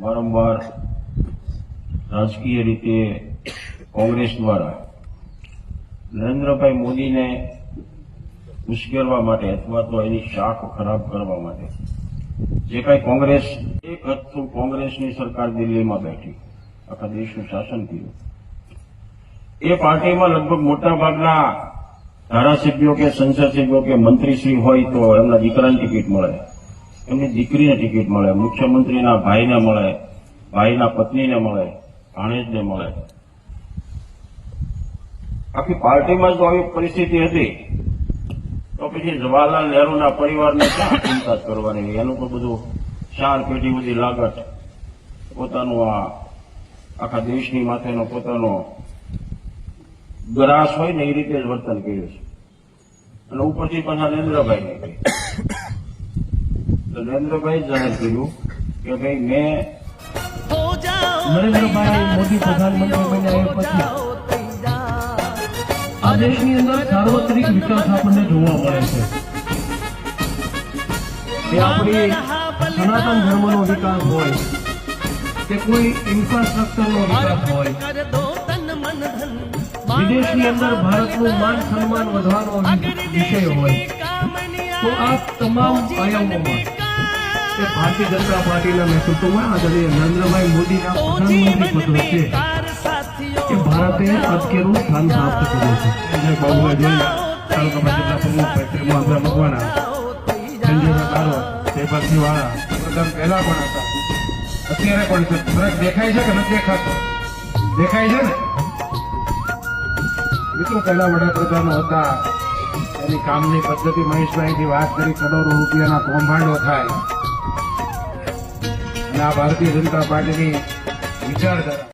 વારંવાર રાજકીય રીતે કોંગ્રેસ દ્વારા નરેન્દ્રભાઈ મોદીને ઉશ્કેરવા માટે અથવા તો એની શાખ ખરાબ કરવા માટે જે કાંઈ કોંગ્રેસ, એક હતું કોંગ્રેસની સરકાર દિલ્હીમાં બેઠી, આખા દેશનું શાસન કર્યું. એ પાર્ટીમાં લગભગ મોટા ભાગના ધારાસભ્યો કે સંસદ સભ્યો કે મંત્રીશ્રી હોય તો એમના દીકરાની ટિકિટ મળે. એમની દીકરીને ટિકિટ મળે, મુખ્યમંત્રીના ભાઈને મળે, ભાઈના પત્નીને મળે, ભાણેજને મળે. આખી પાર્ટીમાં જો આવી પરિસ્થિતિ હતી, તો પછી જવાહરલાલ નહેરુના પરિવારને ક્યાં ચિંતા કરવાની એનું તો બધું ચાર પેઢી બધી લાગત. પોતાનું આ આખા દેશની માથેનો પોતાનો ગ્રાસ હોય ને એ રીતે જ વર્તન કર્યું છે. અને ઉપરથી પાછા નરેન્દ્રભાઈ તો નરેન્દ્રભાઈ જાહેર કે ભાઈ મેં નરેન્દ્રભાઈ મોદી પ્રધાનમંત્રી બન્યા પછી આ દેશની અંદર સાર્વત્રિક વિકાસ આપણને જોવા મળે છે. એ આપણી સનાતન ધર્મનો વિકાસ હોય, કે કોઈ ઇન્ફ્રાસ્ટ્રક્ચરનો વિકાસ હોય, વિદેશની અંદર ભારતનું માન સન્માન વધવાનો વિષય હોય, તો આ તમામ આયામોમાં એ ભારતીય જનતા પાર્ટીના નેતૃત્વમાં આદરણીય નરેન્દ્રભાઈ મોદીના પ્રધાનમંત્રી પત્ર છે. કે ભારતે અટકેલું સ્થાન પ્રાપ્ત કર્યું છે. વિજય બાબુએ જોયા તાલુકા ભાજપના પ્રમુખ ભાઈ ત્રિમોહનભાઈ મકવાણા સંજયભાઈ કારો જયભાગજી પ્રધાન પહેલા પણ હતા. અત્યારે પણ છે. ફરક દેખાય છે કે નથી દેખાતો? દેખાય છે ને? મિત્રો પહેલા વડાપ્રધાન હતા. એની કામની પદ્ધતિ મહેશભાઈથી વાત કરી કરોડો રૂપિયાના કૌભાંડો થાય. આ ભારતીય જનતા પાર્ટીની વિચારધારા.